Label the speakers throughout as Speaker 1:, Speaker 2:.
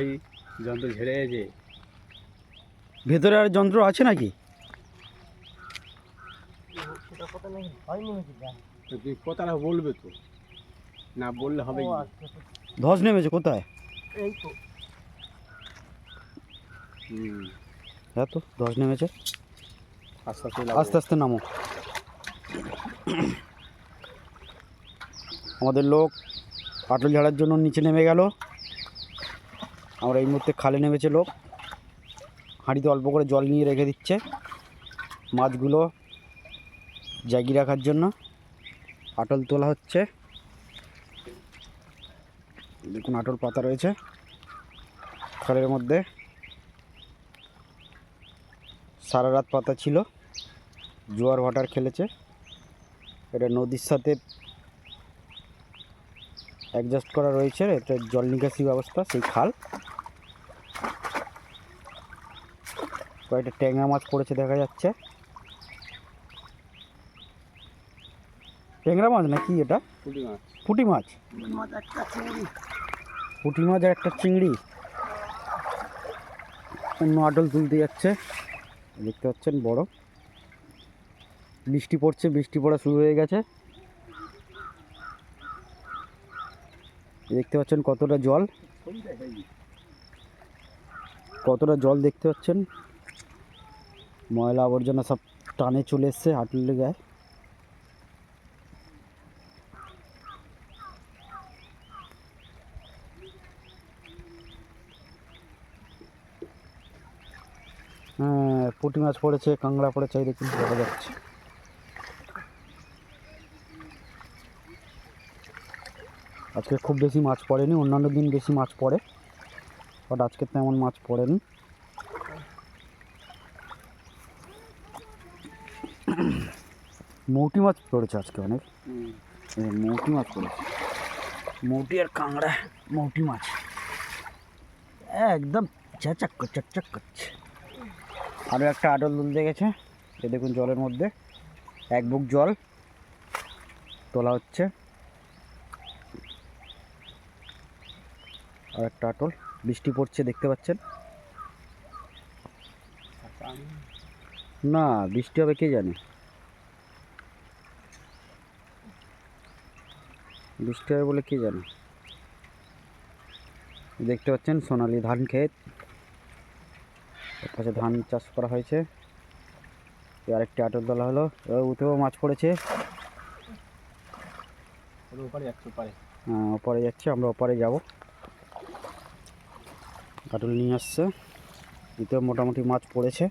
Speaker 1: সেই যন্ত্র ঝেড়ে যে
Speaker 2: ভেতরে আর যন্ত্র আছে নাকি?
Speaker 1: কথাটা বলবে তো। না বললে হবে
Speaker 2: ধস নেমেছে কোথায়?
Speaker 3: এই তো।
Speaker 1: হুম।
Speaker 2: হ্যাঁ তো ধস নেমেছে।
Speaker 1: আস্তে আস্তে
Speaker 2: আস্তে আস্তে নামো। আমাদের লোক পাটল ঝাড়ার জন্য নিচে নেমে গেল। আমরা এই মুহূর্তে খালে নেমেছে লোক। হাঁড়িতে অল্প করে জল নিয়ে রেখে দিচ্ছে। মাছগুলো জাগিয়ে রাখার জন্য আটল তোলা হচ্ছে। দেখুন আটল পাতা রয়েছে খালের মধ্যে। সারা রাত পাতা ছিল, জোয়ার ভাটার খেলেছে। এটা নদীর সাথে অ্যাডজাস্ট করা রয়েছে এটা জল নিকাশি ব্যবস্থা, সেই খাল। কয়েকটা ট্যাংরা মাছ পড়েছে দেখা যাচ্ছে। ট্যাংরা মাছ না কি এটা?
Speaker 1: পুঁটি মাছ।
Speaker 2: পুঁটি মাছ? পুঁটি মাছ আর একটা চিংড়ি। অন্য আটল তুলতে যাচ্ছে। দেখতে পাচ্ছেন বড়। বৃষ্টি পড়ছে বৃষ্টি পড়া শুরু হয়ে গেছে। দেখতে পাচ্ছেন কতটা জল। কতটা জল দেখতে পাচ্ছেন? ময়লা আবর্জনা সব টানে চলে এসছে হাঁটলে গায়ে হ্যাঁ পুঁটি মাছ পড়েছে কাঁংড়া পড়েছে, এই দেখুন, দেখা যাচ্ছে। আজকে খুব বেশি মাছ পড়েনি, অন্যান্য দিন বেশি মাছ পড়ে, বাট আজকে তেমন মাছ পড়েনি। মৌটি মাছ পড়েছে আজকে অনেক। মৌটি মাছ পড়েছে মৌটি আর কাঁকড়া মৌটি মাছ। একদম চাচাক চকচক করছে। আরও একটা আটল তুলতে গেছে এ দেখুন জলের মধ্যে। এক বুক জল তোলা হচ্ছে। আর একটা আটল বৃষ্টি পড়ছে দেখতে পাচ্ছেন? না বৃষ্টি হবে কে জানে? বৃষ্টি হবে বলে কে জানে? দেখতে পাচ্ছেন সোনালি ধান ক্ষেত। পাশে ধান চাষ করা হয়েছে। আরেকটি আটল তোলা হলো। এবার উঠেও মাছ পড়েছে।
Speaker 1: হ্যাঁ ওপারে
Speaker 2: যাচ্ছি আমরা ওপারে যাব। কাটুল নিয়ে আসছে। এতেও মোটামুটি মাছ পড়েছে।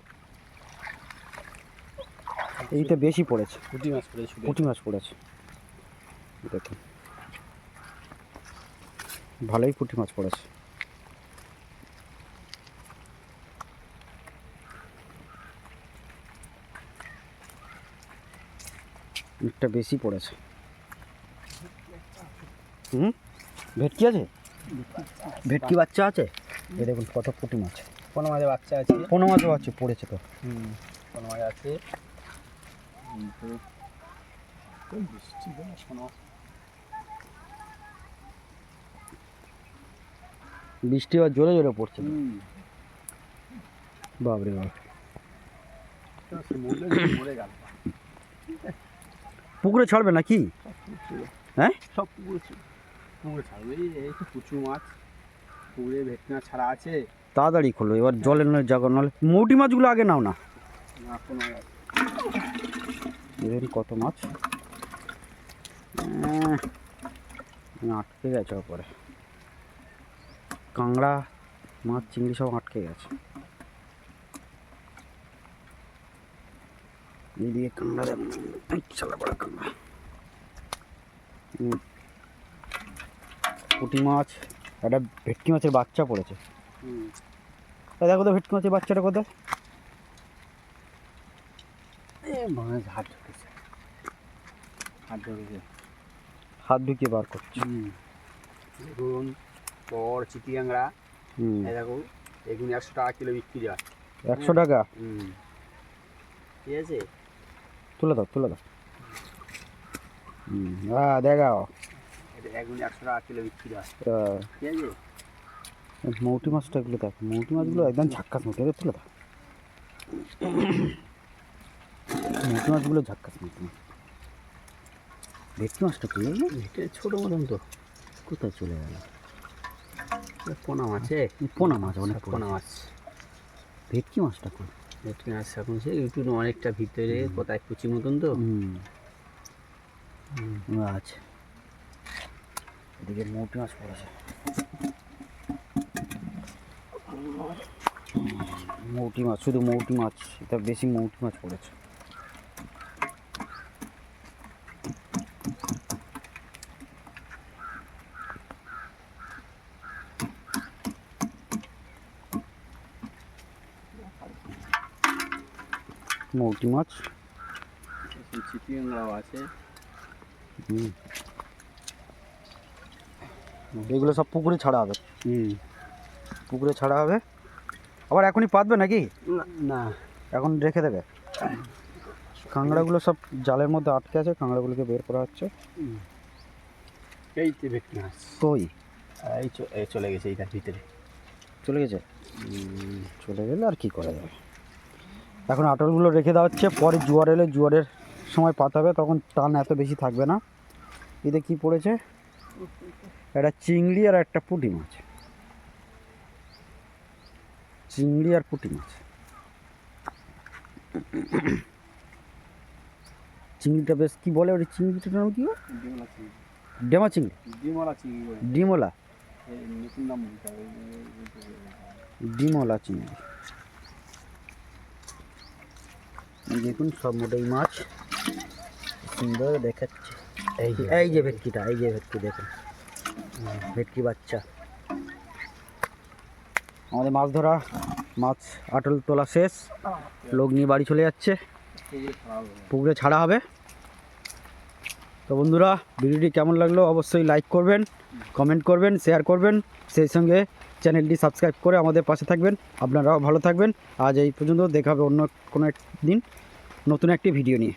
Speaker 2: এইতে বেশি পড়েছে।
Speaker 1: পুঁটি মাছ পড়েছে
Speaker 2: পুঁটি মাছ পড়েছে। দেখুন। ভালোই পুঁটি মাছ পড়েছে। একটা বেশি পড়েছে। হুম? ভেটকি আছে? ভেটকি বাচ্চা আছে? এই দেখুন কত পুঁটি মাছ।
Speaker 1: কোনো মাঝে বাচ্চা আছে।
Speaker 2: কোনো মাছও আছে পড়েছে তো।
Speaker 1: হুম কোনো মাছ আছে কিন্তু ওই বৃষ্টি
Speaker 2: আবার জোরে জোরে পড়ছে। বাপরে বাপ। পুকুরে ছাড়বে নাকি? হ্যাঁ?
Speaker 1: সব পুকুর পুকুরে ছাড়বে। এই- তো প্রচুর মাছ। পুকুরে ভেটনা ছাড়া আছে।
Speaker 2: তাড়াতাড়ি খোলো এবার জলের নয় জায়গা নাহলে মৌটি মাছগুলো আগে নাও না। কত মাছ? আহ, আটকে গেছে ওপরে। কাঁংড়া মাছ চিংড়ি সব আটকে গেছে। এইদিকে কাঁংড়া দেখুন চালা পড়া কাঁংড়া পুঁটি মাছ একটা ভেটকি মাছের বাচ্চা পড়েছে। দেখো তো ভেটকি মাছের বাচ্চাটা কোথায়?
Speaker 1: এ মাছ হাত ঢুকেছে। হাত ঢুকেছে।
Speaker 2: হাত ঢুকিয়ে বার করছে।
Speaker 1: দেখুন বড় চিটিয়াংরা এই দেখো এগুলো একশো টাকা কিলো বিক্রি হয়।
Speaker 2: একশো টাকা?
Speaker 1: হুম। ঠিক আছে?
Speaker 2: তুলে দাও তুলে দাও। হুম হ্যাঁ দেখাও।
Speaker 1: এটা এগুলো একশো টাকা কিলো বিক্রি হয়। ঠিক আছে?
Speaker 2: মৌটি মাছটা এগুলো দেখ মৌটি মাছগুলো একদম ঝাক্কাস মতো তুলে দাও। মৌটি মাছগুলো ঝাক্কাস মতো। ভেটকি মাছটা তুলে
Speaker 1: ছোটো মতন তো।
Speaker 2: কোথায় চলে গেল?
Speaker 1: পোনা মাছে
Speaker 2: পোনা মাছ অনেক
Speaker 1: পোনা মাছ
Speaker 2: ভেটকি মাছটা কোন?
Speaker 1: ভেটকি মাছ এখন সে একটু অনেকটা ভিতরে কোথায় কুচি মতন তো।
Speaker 2: আচ্ছা এদিকে মৌটি মাছ পড়েছে। মৌটি মাছ শুধু মৌটি মাছ এটা বেশি মৌটি মাছ পড়েছে। মৌটি মাছ।
Speaker 1: চিটিংরাও আছে।
Speaker 2: হুম। এগুলো সব পুকুরে ছাড়া হবে।
Speaker 1: হুম।
Speaker 2: পুকুরে ছাড়া হবে। আবার এখনই পাতবে নাকি?
Speaker 1: না
Speaker 2: এখন রেখে দেবে? কাঁকড়াগুলো সব জালের মধ্যে আটকে আছে কাঁকড়াগুলোকে বের করা হচ্ছে।
Speaker 1: এই
Speaker 2: কই?
Speaker 1: এই চলে গেছে এইটার ভিতরে।
Speaker 2: চলে গেছে? চলে গেলে আর কি করা যাবে? এখন আটলগুলো রেখে দেওয়া হচ্ছে। পরে জোয়ার এলে জোয়ারের সময় পাতাবে তখন টান এত বেশি থাকবে না। এতে কি পড়েছে? একটা চিংড়ি আর একটা পুঁটি মাছ। চিংড়ি আর পুঁটি মাছ। চিংড়িটা বেশ কি বলে ওই চিংড়িটার নাম কি ডেমা চিংড়ি?
Speaker 1: ডিমলা চিংড়ি
Speaker 2: ডিমোলা। ডিমলা চিংড়ি এই দেখুন সব মোটাই মাছ। সুন্দর দেখাচ্ছে। এই যে। এই যে ভেটকিটা এই যে ভেটকি দেখুন। ভেটকি বাচ্চা। আমাদের মাছ ধরা মাছ আটল তোলা শেষ। লোক নিয়ে বাড়ি চলে যাচ্ছে।
Speaker 1: পুকুরে
Speaker 2: পুকুরে ছাড়া হবে। তো বন্ধুরা ভিডিওটি কেমন লাগল অবশ্যই লাইক করবেন কমেন্ট করবেন শেয়ার করবেন। সেই সঙ্গে চ্যানেলটি সাবস্ক্রাইব করে আমাদের পাশে থাকবেন। আপনারাও ভালো থাকবেন। আজ এই পর্যন্ত দেখা হবে অন্য কোনো এক দিন নতুন একটি ভিডিও নিয়ে।